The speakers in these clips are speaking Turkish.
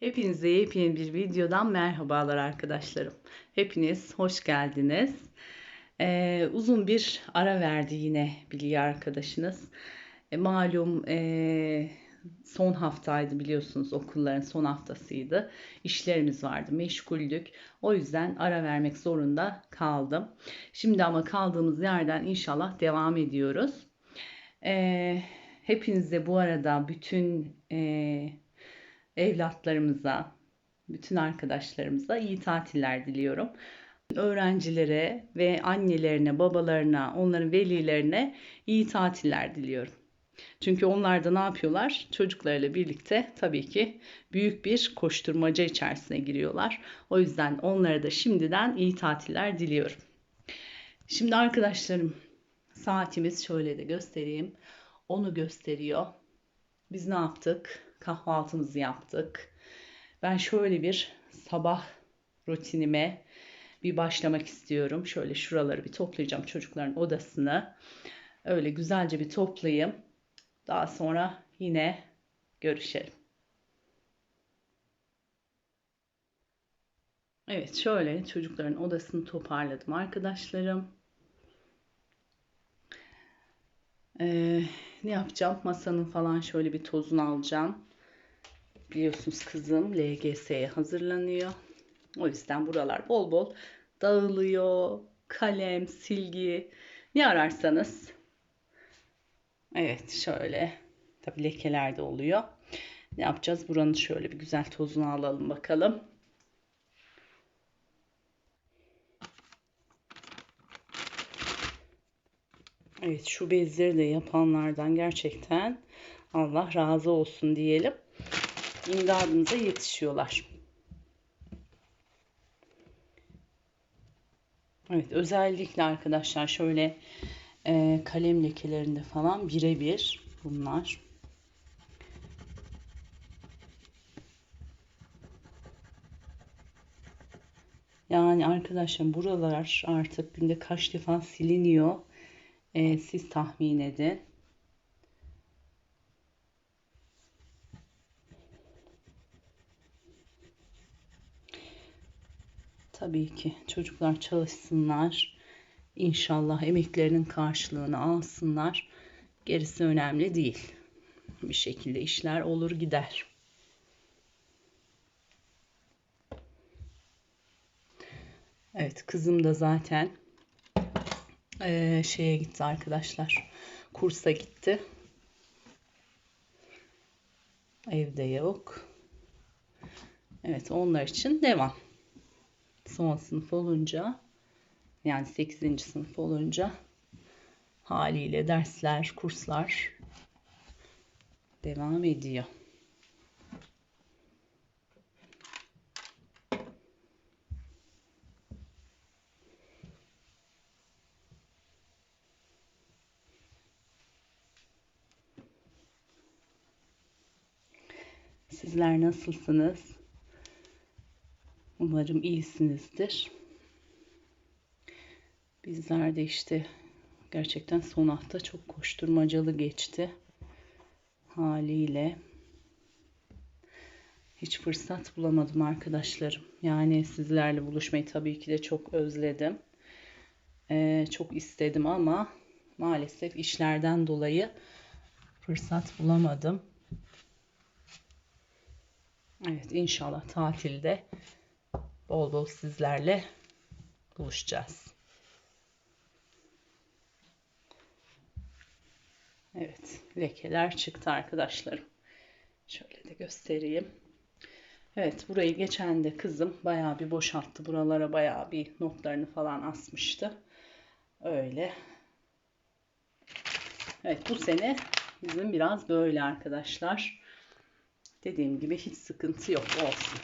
Hepinize yepyeni bir videodan merhabalar arkadaşlarım. Hepiniz hoş geldiniz. Ee, uzun bir ara verdi yine Bilgi arkadaşınız. E, malum e, son haftaydı biliyorsunuz okulların son haftasıydı. İşlerimiz vardı, meşguldük. O yüzden ara vermek zorunda kaldım. Şimdi ama kaldığımız yerden inşallah devam ediyoruz. E, hepinize bu arada bütün e, evlatlarımıza, bütün arkadaşlarımıza iyi tatiller diliyorum. Öğrencilere ve annelerine, babalarına, onların velilerine iyi tatiller diliyorum. Çünkü onlar da ne yapıyorlar? Çocuklarıyla birlikte tabii ki büyük bir koşturmaca içerisine giriyorlar. O yüzden onlara da şimdiden iyi tatiller diliyorum. Şimdi arkadaşlarım saatimiz şöyle de göstereyim. Onu gösteriyor. Biz ne yaptık? Kahvaltımızı yaptık. Ben şöyle bir sabah rutinime bir başlamak istiyorum. Şöyle şuraları bir toplayacağım çocukların odasını. Öyle güzelce bir toplayayım. Daha sonra yine görüşelim. Evet şöyle çocukların odasını toparladım arkadaşlarım. Ee, ne yapacağım? Masanın falan şöyle bir tozunu alacağım. Biliyorsunuz kızım LGS'ye hazırlanıyor. O yüzden buralar bol bol dağılıyor. Kalem, silgi ne ararsanız. Evet şöyle. Tabi lekeler de oluyor. Ne yapacağız? Buranın şöyle bir güzel tozunu alalım bakalım. Evet şu bezleri de yapanlardan gerçekten Allah razı olsun diyelim imdadımıza yetişiyorlar. Evet özellikle arkadaşlar şöyle e, kalem lekelerinde falan birebir bunlar. Yani arkadaşlar buralar artık günde kaç defa siliniyor. E, siz tahmin edin. Tabii ki çocuklar çalışsınlar. İnşallah emeklerinin karşılığını alsınlar. Gerisi önemli değil. Bir şekilde işler olur gider. Evet kızım da zaten e, şeye gitti arkadaşlar. Kursa gitti. Evde yok. Evet onlar için devam son sınıf olunca yani 8. sınıf olunca haliyle dersler, kurslar devam ediyor. Sizler nasılsınız? Umarım iyisinizdir. Bizler de işte gerçekten son hafta çok koşturmacalı geçti. Haliyle hiç fırsat bulamadım arkadaşlarım. Yani sizlerle buluşmayı tabii ki de çok özledim. Ee, çok istedim ama maalesef işlerden dolayı fırsat bulamadım. Evet inşallah tatilde bol bol sizlerle buluşacağız. Evet, lekeler çıktı arkadaşlarım. Şöyle de göstereyim. Evet, burayı geçen de kızım bayağı bir boşalttı. Buralara bayağı bir notlarını falan asmıştı. Öyle. Evet, bu sene bizim biraz böyle arkadaşlar. Dediğim gibi hiç sıkıntı yok olsun.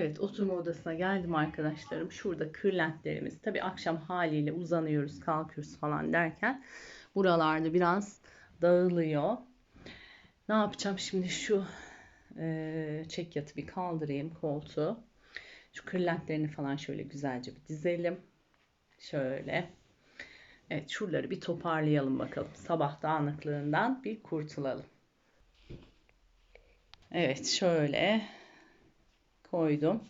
Evet oturma odasına geldim arkadaşlarım. Şurada kırlentlerimiz. Tabi akşam haliyle uzanıyoruz kalkıyoruz falan derken buralarda biraz dağılıyor. Ne yapacağım şimdi şu e, çek yatı bir kaldırayım koltuğu. Şu kırlentlerini falan şöyle güzelce bir dizelim. Şöyle. Evet şuraları bir toparlayalım bakalım. Sabah dağınıklığından bir kurtulalım. Evet şöyle koydum.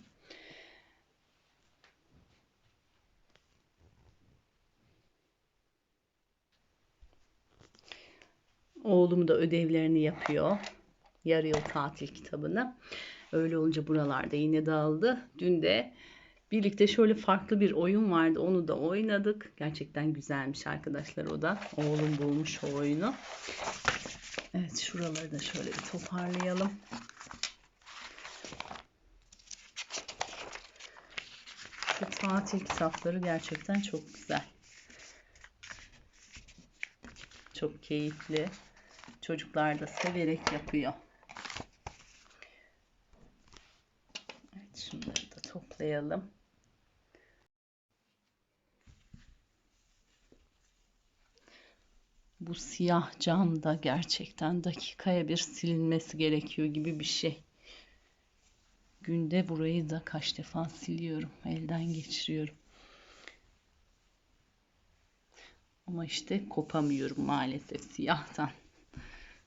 Oğlum da ödevlerini yapıyor. Yarı yıl tatil kitabını. Öyle olunca buralarda yine dağıldı. Dün de birlikte şöyle farklı bir oyun vardı. Onu da oynadık. Gerçekten güzelmiş arkadaşlar o da. Oğlum bulmuş o oyunu. Evet şuraları da şöyle bir toparlayalım. Şu tatil kitapları gerçekten çok güzel. Çok keyifli. Çocuklar da severek yapıyor. Evet şunları da toplayalım. Bu siyah cam da gerçekten dakikaya bir silinmesi gerekiyor gibi bir şey. Günde burayı da kaç defa siliyorum, elden geçiriyorum. Ama işte kopamıyorum maalesef siyahtan.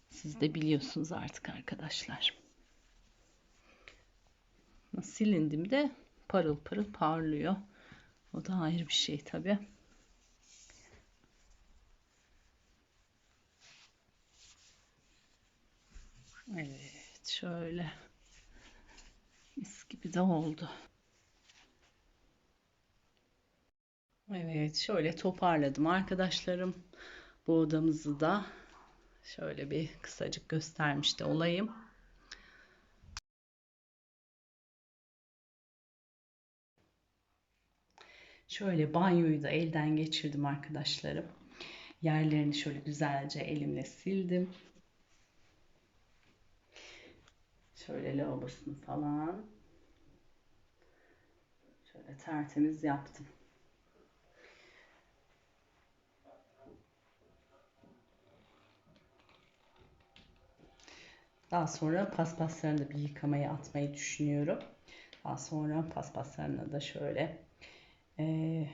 Siz de biliyorsunuz artık arkadaşlar. Silindim de parıl parıl parlıyor. O da ayrı bir şey tabi. Evet şöyle mis gibi de oldu. Evet şöyle toparladım arkadaşlarım. Bu odamızı da şöyle bir kısacık göstermiş de olayım. Şöyle banyoyu da elden geçirdim arkadaşlarım. Yerlerini şöyle güzelce elimle sildim. Şöyle lavabosunu falan. Şöyle tertemiz yaptım. Daha sonra paspaslarını da bir yıkamaya atmayı düşünüyorum. Daha sonra paspaslarına da şöyle ee,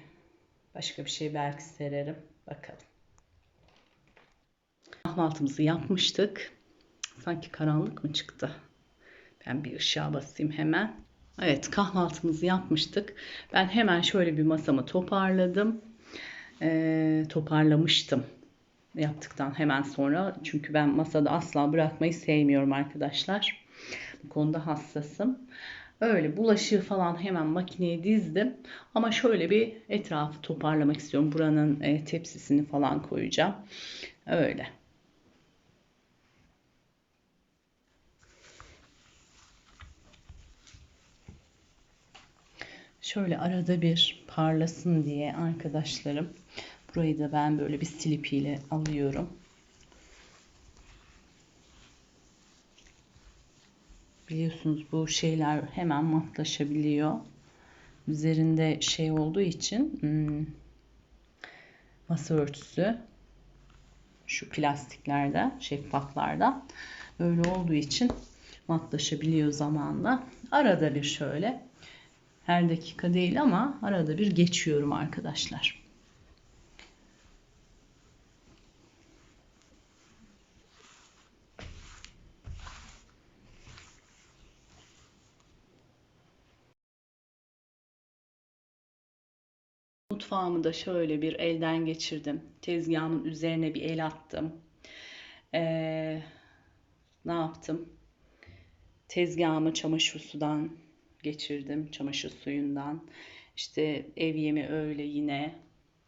başka bir şey belki sererim. Bakalım. Kahvaltımızı yapmıştık. Sanki karanlık mı çıktı? Ben bir ışığa basayım hemen. Evet kahvaltımızı yapmıştık. Ben hemen şöyle bir masamı toparladım. Ee, toparlamıştım yaptıktan hemen sonra. Çünkü ben masada asla bırakmayı sevmiyorum arkadaşlar. Bu konuda hassasım. Öyle bulaşığı falan hemen makineye dizdim. Ama şöyle bir etrafı toparlamak istiyorum. Buranın e, tepsisini falan koyacağım. Öyle. Şöyle arada bir parlasın diye arkadaşlarım. Burayı da ben böyle bir silip ile alıyorum. Biliyorsunuz bu şeyler hemen matlaşabiliyor. Üzerinde şey olduğu için hmm, masa örtüsü şu plastiklerden, şeffaflardan öyle olduğu için matlaşabiliyor zamanla. Arada bir şöyle her dakika değil ama arada bir geçiyorum arkadaşlar. Mutfağımı da şöyle bir elden geçirdim. Tezgahımın üzerine bir el attım. Ee, ne yaptım? Tezgahımı çamaşır sudan geçirdim. Çamaşır suyundan. İşte ev yemi öyle yine.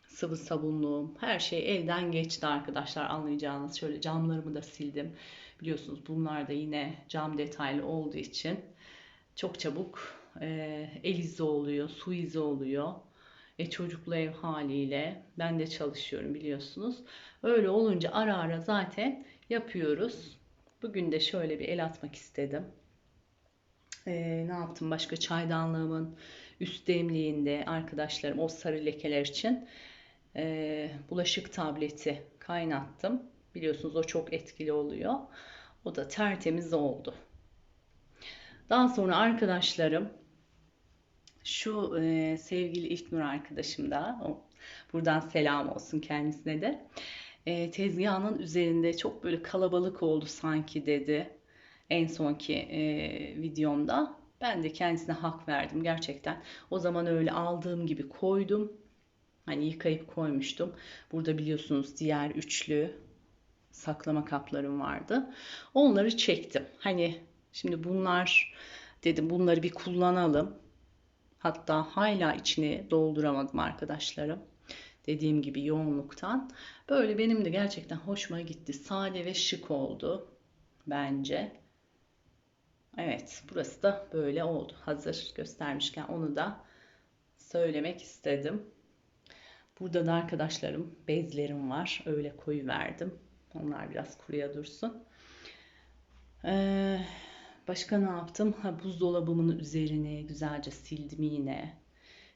Sıvı sabunluğum. Her şey elden geçti arkadaşlar anlayacağınız. Şöyle camlarımı da sildim. Biliyorsunuz bunlar da yine cam detaylı olduğu için çok çabuk e, el izi oluyor, su izi oluyor. E, çocuklu ev haliyle ben de çalışıyorum biliyorsunuz. Öyle olunca ara ara zaten yapıyoruz. Bugün de şöyle bir el atmak istedim. E, ne yaptım başka çaydanlığımın üst demliğinde arkadaşlarım o sarı lekeler için e, bulaşık tableti kaynattım. Biliyorsunuz o çok etkili oluyor. O da tertemiz oldu. Daha sonra arkadaşlarım şu e, sevgili İlknur arkadaşım da o Buradan selam olsun kendisine de. E, tezgahının üzerinde çok böyle kalabalık oldu sanki dedi. En sonki e, videomda. Ben de kendisine hak verdim gerçekten. O zaman öyle aldığım gibi koydum. Hani yıkayıp koymuştum. Burada biliyorsunuz diğer üçlü saklama kaplarım vardı. Onları çektim. Hani şimdi bunlar dedim bunları bir kullanalım. Hatta hala içini dolduramadım arkadaşlarım. Dediğim gibi yoğunluktan. Böyle benim de gerçekten hoşuma gitti. Sade ve şık oldu bence. Evet, burası da böyle oldu. Hazır göstermişken onu da söylemek istedim. Burada da arkadaşlarım bezlerim var. Öyle koyu verdim. Onlar biraz kuruya dursun. Ee, başka ne yaptım? Ha, buzdolabımın üzerini güzelce sildim yine.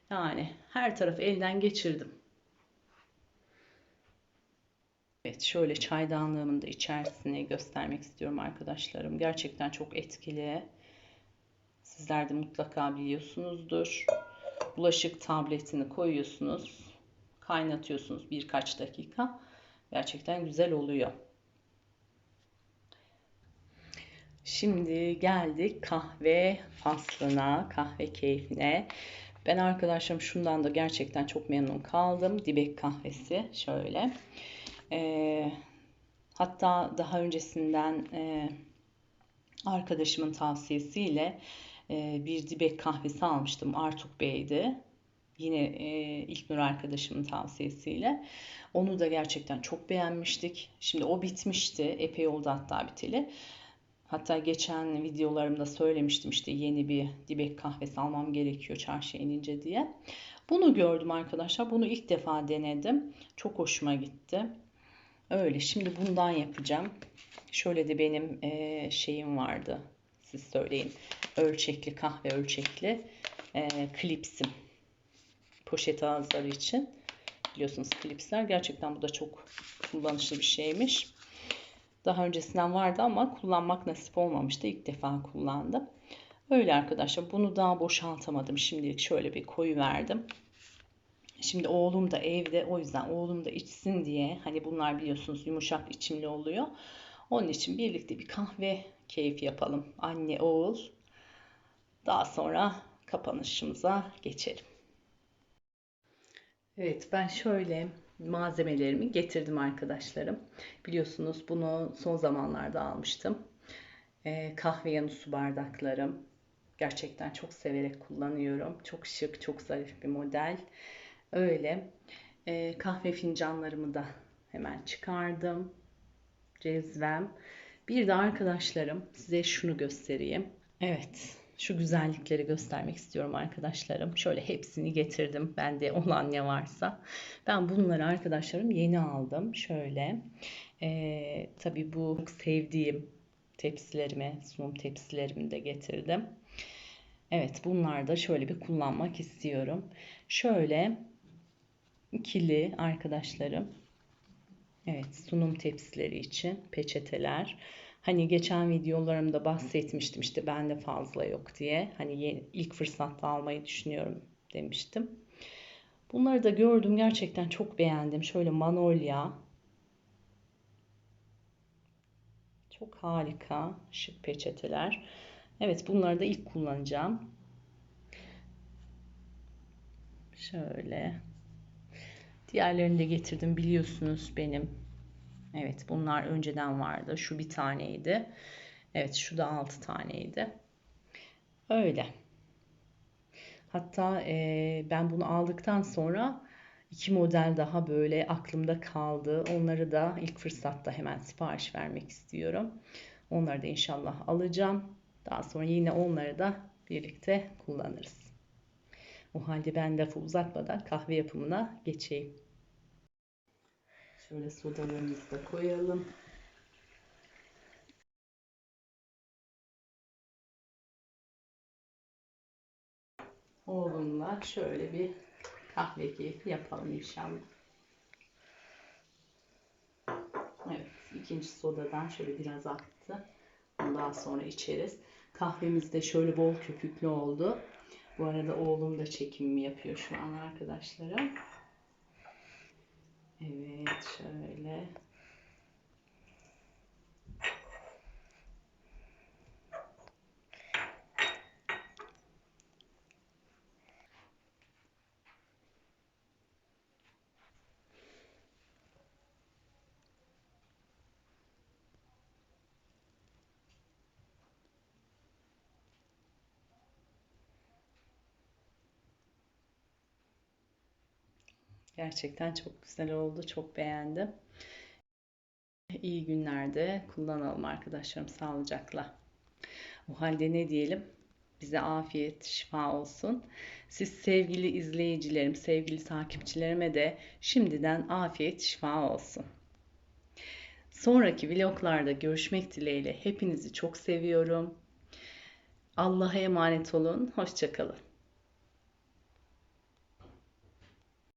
Yani her tarafı elden geçirdim. Evet şöyle çaydanlığımın da içerisini göstermek istiyorum arkadaşlarım. Gerçekten çok etkili. Sizler de mutlaka biliyorsunuzdur. Bulaşık tabletini koyuyorsunuz. Kaynatıyorsunuz birkaç dakika. Gerçekten güzel oluyor. Şimdi geldik kahve faslına, kahve keyfine. Ben arkadaşlarım şundan da gerçekten çok memnun kaldım. Dibek kahvesi şöyle. E, hatta daha öncesinden e, arkadaşımın tavsiyesiyle e, bir dibek kahvesi almıştım. Artuk Bey'di. Yine e, İlknur arkadaşımın tavsiyesiyle. Onu da gerçekten çok beğenmiştik. Şimdi o bitmişti. Epey oldu hatta biteli. Hatta geçen videolarımda söylemiştim işte yeni bir dibek kahvesi almam gerekiyor çarşıya inince diye. Bunu gördüm arkadaşlar. Bunu ilk defa denedim. Çok hoşuma gitti. Öyle şimdi bundan yapacağım. Şöyle de benim e, şeyim vardı. Siz söyleyin. Ölçekli kahve ölçekli e, klipsim. Poşet ağızları için. Biliyorsunuz klipsler. Gerçekten bu da çok kullanışlı bir şeymiş. Daha öncesinden vardı ama kullanmak nasip olmamıştı. İlk defa kullandım. Öyle arkadaşlar. Bunu daha boşaltamadım. Şimdilik şöyle bir koyu verdim. Şimdi oğlum da evde o yüzden oğlum da içsin diye hani bunlar biliyorsunuz yumuşak içimli oluyor. Onun için birlikte bir kahve keyfi yapalım. Anne oğul. Daha sonra kapanışımıza geçelim. Evet ben şöyle malzemelerimi getirdim arkadaşlarım. Biliyorsunuz bunu son zamanlarda almıştım. Ee, kahve yanı su bardaklarım. Gerçekten çok severek kullanıyorum. Çok şık, çok zarif bir model. Öyle. E, kahve fincanlarımı da hemen çıkardım. Cezvem. Bir de arkadaşlarım size şunu göstereyim. Evet. Şu güzellikleri göstermek istiyorum arkadaşlarım. Şöyle hepsini getirdim. Bende olan ne varsa. Ben bunları arkadaşlarım yeni aldım. Şöyle. E, tabii bu sevdiğim tepsilerime, sunum tepsilerimi de getirdim. Evet bunlar da şöyle bir kullanmak istiyorum. Şöyle ikili arkadaşlarım. Evet sunum tepsileri için peçeteler. Hani geçen videolarımda bahsetmiştim işte bende fazla yok diye. Hani ilk fırsatta almayı düşünüyorum demiştim. Bunları da gördüm gerçekten çok beğendim. Şöyle manolya. Çok harika şık peçeteler. Evet bunları da ilk kullanacağım. Şöyle Diğerlerini de getirdim biliyorsunuz benim. Evet bunlar önceden vardı. Şu bir taneydi. Evet şu da altı taneydi. Öyle. Hatta e, ben bunu aldıktan sonra iki model daha böyle aklımda kaldı. Onları da ilk fırsatta hemen sipariş vermek istiyorum. Onları da inşallah alacağım. Daha sonra yine onları da birlikte kullanırız. O halde ben lafı uzatmadan kahve yapımına geçeyim. Şöyle sodalarımızı da koyalım. Oğlumla şöyle bir kahve keyfi yapalım inşallah. Evet, ikinci sodadan şöyle biraz aktı. Ondan sonra içeriz. Kahvemiz de şöyle bol köpüklü oldu. Bu arada oğlum da çekimimi yapıyor şu an arkadaşlarım. Evet şöyle. Gerçekten çok güzel oldu. Çok beğendim. İyi günlerde kullanalım arkadaşlarım sağlıcakla. O halde ne diyelim? Bize afiyet, şifa olsun. Siz sevgili izleyicilerim, sevgili takipçilerime de şimdiden afiyet, şifa olsun. Sonraki vloglarda görüşmek dileğiyle hepinizi çok seviyorum. Allah'a emanet olun. Hoşçakalın.